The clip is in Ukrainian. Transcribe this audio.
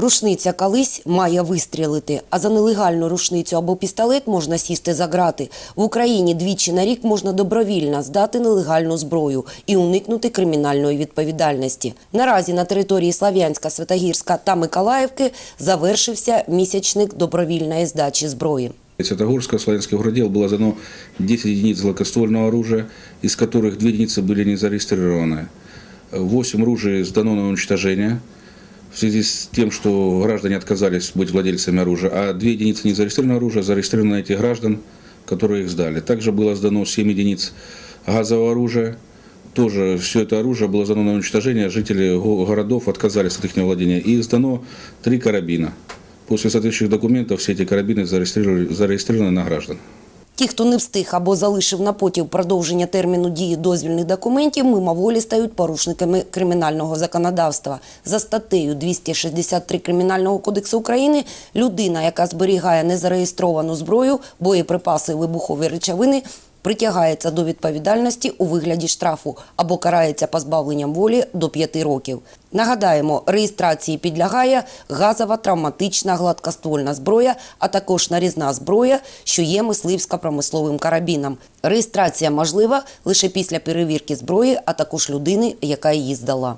Рушниця колись має вистрілити, а за нелегальну рушницю або пістолет можна сісти за грати. В Україні двічі на рік можна добровільно здати нелегальну зброю і уникнути кримінальної відповідальності. Наразі на території Слав'янська, Святогірська та Миколаївки завершився місячник добровільної здачі зброї. Святогорска, Славянский городел было дано 10 единиц гладкоствольного оружия, из которых 2 единицы были не зарегистрированы. 8 ружей сдано на уничтожение в связи с тем, что граждане отказались быть владельцами оружия, а 2 единицы незарегистрированного оружия зарегистрированы на этих граждан, которые их сдали. Также было сдано 7 единиц газового оружия. Тоже все это оружие было сдано на уничтожение, жители го- городов отказались от их владения. И сдано 3 карабина. После соответствующих документов все эти карабины зарегистрировали- зарегистрированы на граждан. Ті, хто не встиг або залишив на потім продовження терміну дії дозвільних документів, мимоволі стають порушниками кримінального законодавства. За статтею 263 Кримінального кодексу України людина, яка зберігає незареєстровану зброю, боєприпаси, вибухові речовини, притягається до відповідальності у вигляді штрафу або карається позбавленням волі до 5 років. Нагадаємо, реєстрації підлягає газова, травматична, гладкоствольна зброя, а також нарізна зброя, що є мисливсько-промисловим карабіном. Реєстрація можлива лише після перевірки зброї, а також людини, яка її здала.